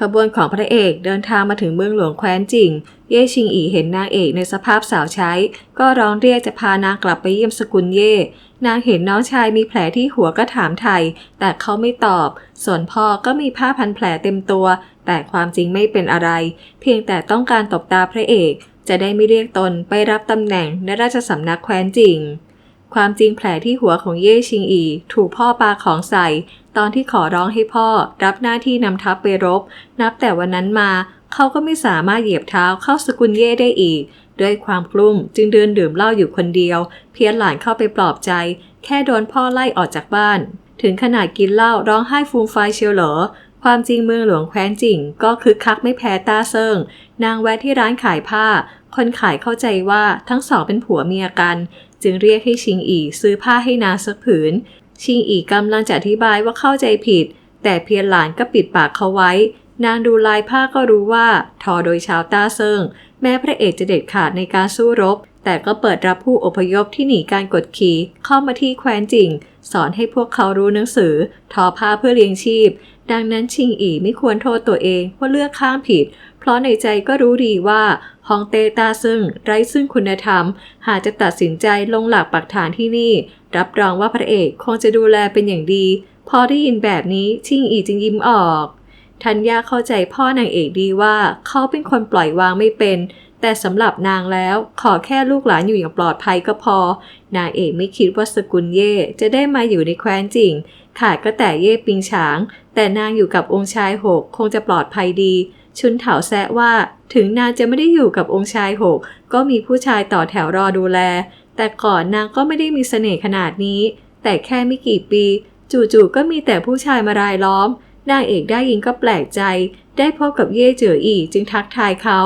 ขบวนของพระเอกเดินทางมาถึงเมืองหลวงแคว้นจิง เย่ชิงอีเห็นนางเอกในสภาพสาวใช้ ก็ร้องเรียกจะพานางกลับไปเยี่ยมสกุลเย่ นางเห็นน้องชายมีแผลที่หัวก็ถามไทย แต่เขาไม่ตอบ ส่วนพ่อก็มีผ้าพันแผลเต็มตัว แต่ความจริงไม่เป็นอะไร เพียงแต่ต้องการตบตาพระเอก จะได้ไม่เรียกตนไปรับตำแหน่งในราชสำนักแคว้นจิง ความจริงแผลที่หัวของเย่ชิงอี ถูกพ่อปาของใส่ ตอนที่ขอร้องให้พ่อ รับหน้าที่นำทัพไปรบ นับแต่วันนั้นมา เขาก็ไม่สามารถเหยียบเท้าเข้าสกุลเย่ได้อีก ด้วยความกลุ้มจึงเดินดื่มเหล้าอยู่คนเดียว เพียรหลานเข้าไปปลอบใจ แค่โดนพ่อไล่ออกจากบ้าน ถึงขนาดกินเหล้าร้องไห้ฟูมไฟายเชียวเหรอความจริงเมืองหลวงแคว้นจิงก็คึกคักไม่แพ้ต้าเซิง นางแวะที่ร้านขายผ้า คนขายเข้าใจว่าทั้งสองเป็นผัวเมียกัน จึงเรียกให้ชิงอีซื้อผ้าให้นางสักผืน ชิงอีกำลังจะอธิบายว่าเข้าใจผิด แต่เพียรหลานก็ปิดปากเขาไว้ นางดูลายผ้าก็รู้ว่า ทอโดยชาวต้าเซิงแม้พระเอกจะเด็ดขาดในการสู้รบ แต่ก็เปิดรับผู้อพยพที่หนีการกดขี่เข้ามาที่แคว้นจิงสอนให้พวกเขารู้หนังสือ ทอผ้าเพื่อเลี้ยงชีพ ดังนั้นชิงอีไม่ควรโทษตัวเองว่าเลือกข้างผิด ราะในใจก็รู้ดีว่าฮองเตต้าซึ่งไร้ซึ่งคุณธรรม หากจะตัดสินใจลงหลักปักฐานที่นี่ รับรองว่าพระเอกคงจะดูแลเป็นอย่างดี พอได้ยินแบบนี้ชิงอีจึงยิ้มออกทัญญาเข้าใจพ่อนางเอกดีว่าเขาเป็นคนปล่อยวางไม่เป็น แต่สำหรับนางแล้วขอแค่ลูกหลานอยู่อย่างปลอดภัยก็พอ นางเอกไม่คิดว่าสกุลเย่จะได้มาอยู่ในแคว้นจริง ขาดก็แต่เย่ปิงฉาง แต่นางอยู่กับองค์ชายหกคงจะปลอดภัยดี ชุนเถาแซะว่า ถึงนางจะไม่ได้อยู่กับองค์ชายหก ก็มีผู้ชายต่อแถวรอดูแล แต่ก่อนนางก็ไม่ได้มีเสน่ห์ขนาดนี้ แต่แค่ไม่กี่ปี จู่ๆก็มีแต่ผู้ชายมารายล้อม นางเอกได้ยินก็แปลกใจ ได้พบกับเย่เจ๋ออีจึงทักทายเขา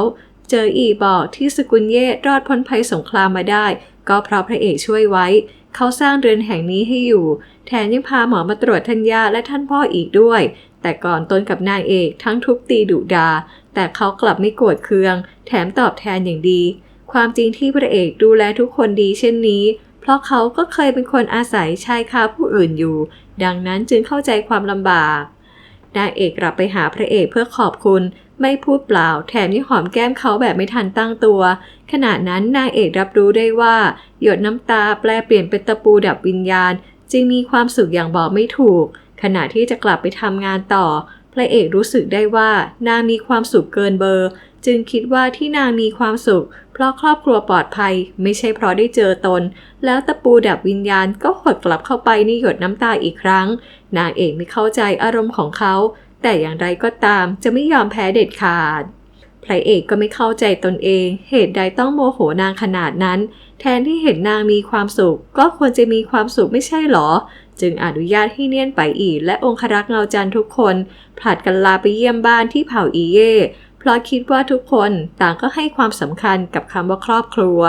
เจออีบอกที่สกุลเย่รอดพ้นภัยสงครามมาได้ ก็เพราะพระเอกช่วยไว้ เขาสร้างเรือนแห่งนี้ให้อยู่ แถมยังพาหมอมาตรวจทัญญาและท่านพ่ออีกด้วย แต่ก่อนตนกับนางเอกทั้งทุบตีดุดา แต่เขากลับไม่โกรธเคือง แถมตอบแทนอย่างดี ความจริงที่พระเอกดูแลทุกคนดีเช่นนี้ เพราะเขาก็เคยเป็นคนอาศัยชายคาผู้อื่นอยู่ ดังนั้นจึงเข้าใจความลำบาก นางเอกกลับไปหาพระเอกเพื่อขอบคุณไม่พูดเปล่า แถมยังหอมแก้มเขาแบบไม่ทันตั้งตัว ขณะนั้นนางเอกรับรู้ได้ว่า หยดน้ำตาแปลเปลี่ยนเป็นตะปูดับวิญญาณ จึงมีความสุขอย่างบอกไม่ถูก ขณะที่จะกลับไปทำงานต่อ พระเอกรู้สึกได้ว่านางมีความสุขเกินเบอร์ จึงคิดว่าที่นางมีความสุข เพราะครอบครัวปลอดภัย ไม่ใช่เพราะได้เจอตน แล้วตะปูดับวิญญาณก็หดกลับเข้าไปในหยดน้ำตาอีกครั้ง นางเอกไม่เข้าใจอารมณ์ของเขา แต่อย่างไรก็ตามจะไม่ยอมแพ้เด็ดขาด พระเอกก็ไม่เข้าใจตนเอง เหตุใดต้องโมโหนางขนาดนั้น แทนที่เห็นนางมีความสุข ก็ควรจะมีความสุขไม่ใช่หรอ จึงอนุญาตให้เนียนไปอีและองครักษ์เงาจันทุกคนผลัดกันลาไปเยี่ยมบ้านที่เผ่าอีเย่เพราะคิดว่าทุกคนต่างก็ให้ความสำคัญกับคำว่าครอบครัว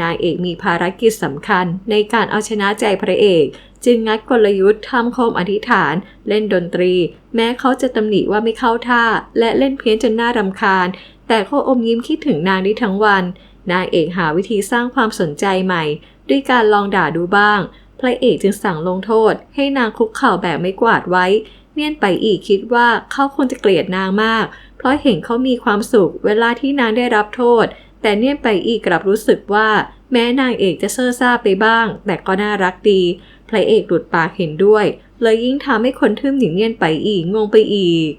นางเอกมีภารกิจสำคัญในการเอาชนะใจพระเอก จึงงัดกลยุทธ์ทำโคมอธิษฐาน เล่นดนตรี แม้เขาจะตำหนิว่าไม่เข้าท่า และเล่นเพี้ยนจนน่ารำคาญ แต่ก็อมยิ้มคิดถึงนางได้ทั้งวัน นางเอกหาวิธีสร้างความสนใจใหม่ ด้วยการลองด่าดูบ้าง พระเอกจึงสั่งลงโทษ ให้นางคุกเข่าแบบไม่กวาดไว้ เนียนไปอีกคิดว่าเขาคงจะเกลียดนางมาก เพราะเห็นเขามีความสุขเวลาที่นางได้รับโทษ แต่เนียนไปอีกกลับรู้สึกว่า แม้นางเอกจะเซ่อซ่าไปบ้าง แต่ก็น่ารักดี พระเอกหลุดปากเห็นด้วย เลยยิ่งทำให้คนทึ่มหนิงเงียนไปอีกงงไปอีก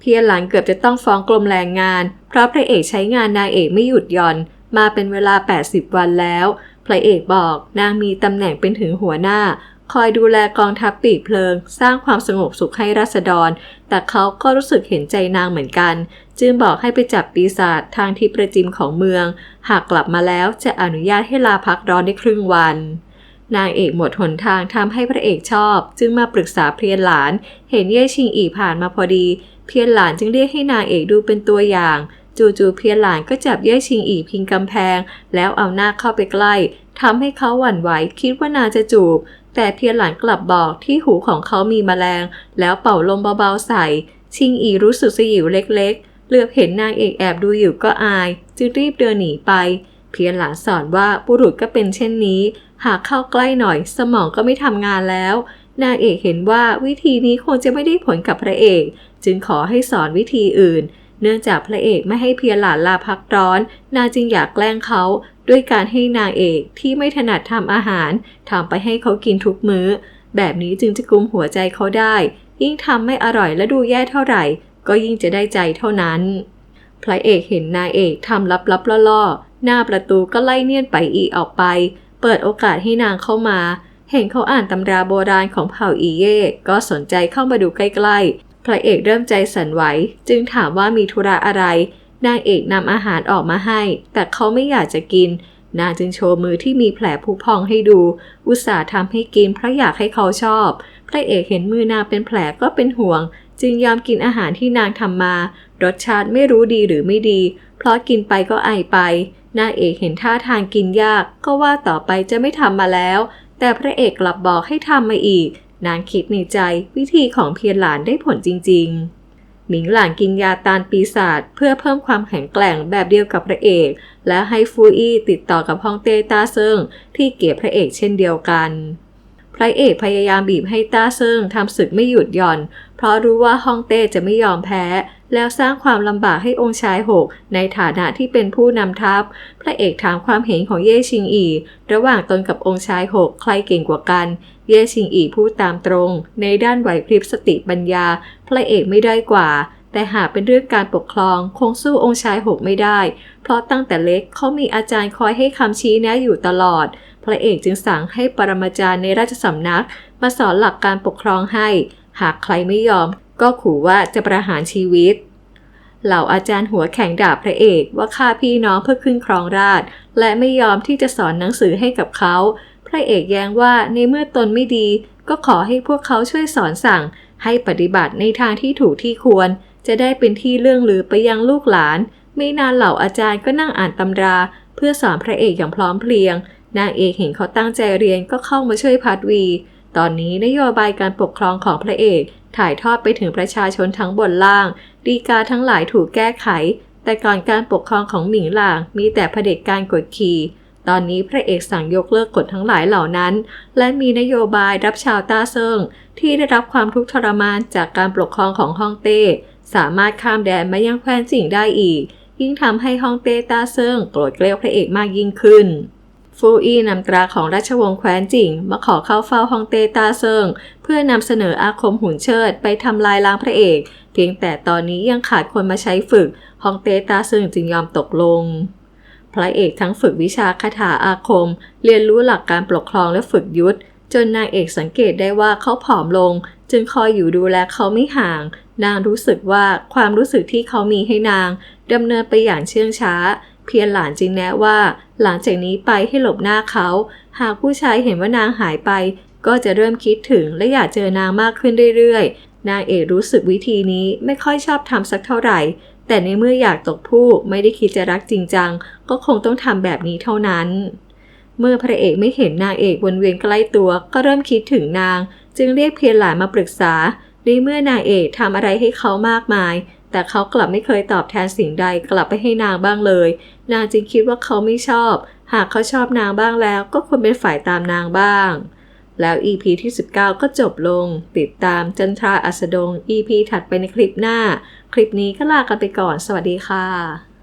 เพียรหลังเกือบจะต้องฟ้องกรมแรงงาน เพราะพระเอกใช้งานนางเอกไม่หยุดหย่อน มาเป็นเวลา 80 วันแล้ว พระเอกบอกนางมีตำแหน่งเป็นถึงหัวหน้า คอยดูแลกองทัพปีกเพลิง สร้างความสงบสุขให้รัษฎร แต่เขาก็รู้สึกเห็นใจนางเหมือนกัน จึงบอกให้ไปจับปีศาจทางทิศประจิมของเมือง หากกลับมาแล้วจะอนุญาตให้ลาพักร้อนได้ครึ่งวันนางเอกหมดหนทางทำให้พระเอกชอบ จึงมาปรึกษาเพียรหลาน เห็นเย่ชิงอีผ่านมาพอดี เพียรหลานจึงเรียกให้นางเอกดูเป็นตัวอย่าง จู่ๆเพียรหลานก็จับเย่ชิงอีพิงกำแพง แล้วเอาหน้าเข้าไปใกล้ทำให้เขาหวั่นไหวคิดว่านางจะจูบ แต่เพียรหลานกลับบอกที่หูของเขามีแมลง แล้วเป่าลมเบาๆใส่ ชิงอีรู้สึกสยิวเล็กๆ เหลือบเห็นนางเอกแอบดูอยู่ก็อาย จึงรีบเดินหนีไป เพียรหลานสอนว่าบุรุษก็เป็นเช่นนี้ หากเข้าใกล้หน่อยสมองก็ไม่ทำงานแล้ว นางเอกเห็นว่าวิธีนี้คงจะไม่ได้ผลกับพระเอก จึงขอให้สอนวิธีอื่น เนื่องจากพระเอกไม่ให้เพียรหลานลาพักร้อน นางจึงอยากแกล้งเขาด้วยการให้นางเอกที่ไม่ถนัดทำอาหารทำไปให้เขากินทุกมื้อ แบบนี้จึงจะกุมหัวใจเขาได้ ยิ่งทำไม่อร่อยและดูแย่เท่าไหร่ ก็ยิ่งจะได้ใจเท่านั้น พระเอกเห็นนายเอกทำลับๆล่อๆหน้าประตูก็ไล่เนียนไปอีออกไป เปิดโอกาสให้นางเข้ามา เห็นเขาอ่านตำราโบราณของเผ่าอีเย่ก็สนใจเข้ามาดูใกล้ๆ พระเอกเริ่มใจสั่นไหว จึงถามว่ามีธุระอะไร นางเอกนำอาหารออกมาให้ แต่เขาไม่อยากจะกิน นางจึงโชว์มือที่มีแผลผุพองให้ดู อุตส่าห์ทำให้กินเพราะอยากให้เขาชอบ พระเอกเห็นมือนางเป็นแผลก็เป็นห่วง จึงยอมกินอาหารที่นางทำมา รสชาติไม่รู้ดีหรือไม่ดี เพราะกินไปก็ไอไป นางเอกเห็นท่าทางกินยาก ก็ว่าต่อไปจะไม่ทำมาแล้ว แต่พระเอกกลับบอกให้ทำมาอีก นางคิดในใจวิธีของเพียรหลานได้ผลจริง ๆ หมิงหลานกินยาตานปีศาจเพื่อเพิ่มความแข็งแกร่งแบบเดียวกับพระเอก และให้ฟูอี้ติดต่อกับฮ่องเต้ตาเซิงที่เก็บพระเอกเช่นเดียวกัน พระเอกพยายามบีบให้ตาเซิงทำศึกไม่หยุดหย่อน เพราะรู้ว่าฮ่องเต้จะไม่ยอมแพ้ แล้วสร้างความลำบากให้องค์ชายหกในฐานะที่เป็นผู้นำทัพ พระเอกถามความเห็นของเย่ชิงอี ระหว่างตนกับองค์ชายหกใครเก่งกว่ากัน เย่ชิงอีพูดตามตรง ในด้านไหวพริบสติปัญญา พระเอกไม่ได้กว่า แต่หากเป็นเรื่องการปกครองคงสู้องค์ชายหกไม่ได้ เพราะตั้งแต่เล็กเขามีอาจารย์คอยให้คำชี้แนะอยู่ตลอด พระเอกจึงสั่งให้ปรมาจารย์ในราชสำนัก มาสอนหลักการปกครองให้ หากใครไม่ยอม ก็ขู่ว่าจะประหารชีวิต เหล่าอาจารย์หัวแข็งด่าพระเอกว่าฆ่าพี่น้องเพื่อขึ้นครองราชและไม่ยอมที่จะสอนหนังสือให้กับเขา พระเอกแย้งว่าในเมื่อตนไม่ดี ก็ขอให้พวกเขาช่วยสอนสั่ง ให้ปฏิบัติในทางที่ถูกที่ควร จะได้เป็นที่เรื่องลือไปยังลูกหลาน ไม่นานเหล่าอาจารย์ก็นั่งอ่านตำรา เพื่อสอนพระเอกอย่างพร้อมเพรียง นางเอกเห็นเขาตั้งใจเรียนก็เข้ามาช่วยพัดวี ตอนนี้นโยบายการปกครองของพระเอก ถ่ายทอดไปถึงประชาชนทั้งบนล่าง ดีกาทั้งหลายถูกแก้ไข แต่ก่อนการปกครองของหมิงหลางมีแต่เผด็จการกดขี่ตอนนี้พระเอกสั่งยกเลิกกฎทั้งหลายเหล่านั้น และมีนโยบายรับชาวต้าเซิงที่ได้รับความทุกข์ทรมานจากการปกครองของฮ่องเต้ สามารถข้ามแดนมายังแคว้นจิงได้อีก ยิ่งทำให้ฮ่องเต้ต้าเซิงโกรธเกลียวพระเอกมากยิ่งขึ้น ฟูอี้นำตราของราชวงศ์แคว้นจิงมาขอเข้าเฝ้าฮองเต้ตาเซิง เพื่อนำเสนออาคมหุ่นเชิดไปทำลายล้างพระเอก เพียงแต่ตอนนี้ยังขาดคนมาใช้ฝึกฮองเต้ตาเซิงจึงยอมตกลง พระเอกทั้งฝึกวิชาคาถาอาคม เรียนรู้หลักการปกครองและฝึกยุทธจนนางเอกสังเกตได้ว่าเขาผอมลง จึงคอยอยู่ดูแลเขาไม่ห่าง นางรู้สึกว่าความรู้สึกที่เขามีให้นางดำเนินไปอย่างเชื่องช้า เพียรหลานจึงแนะว่า หลังจากนี้ไปให้หลบหน้าเขา หากผู้ชายเห็นว่านางหายไป ก็จะเริ่มคิดถึงและอยากเจอนางมากขึ้นเรื่อยๆ นางเอกรู้สึกวิธีนี้ไม่ค่อยชอบทำสักเท่าไหร่ แต่ในเมื่ออยากตกผู้ไม่ได้คิดจะรักจริงจัง ก็คงต้องทำแบบนี้เท่านั้น เมื่อพระเอกไม่เห็นนางเอกวนเวียนใกล้ตัวก็เริ่มคิดถึงนาง จึงเรียกเพียรหลานมาปรึกษาในเมื่อนางเอกทำอะไรให้เขามากมาย แต่เขากลับไม่เคยตอบแทนสิ่งใดกลับไปให้นางบ้างเลย นางจึงคิดว่าเขาไม่ชอบ หากเขาชอบนางบ้างแล้วก็ควรเป็นฝ่ายตามนางบ้าง แล้ว EP ที่ 19 ก็จบลง ติดตามจันทราอัสดง EP ถัดไปในคลิปหน้า คลิปนี้ก็ลากันไปก่อน สวัสดีค่ะ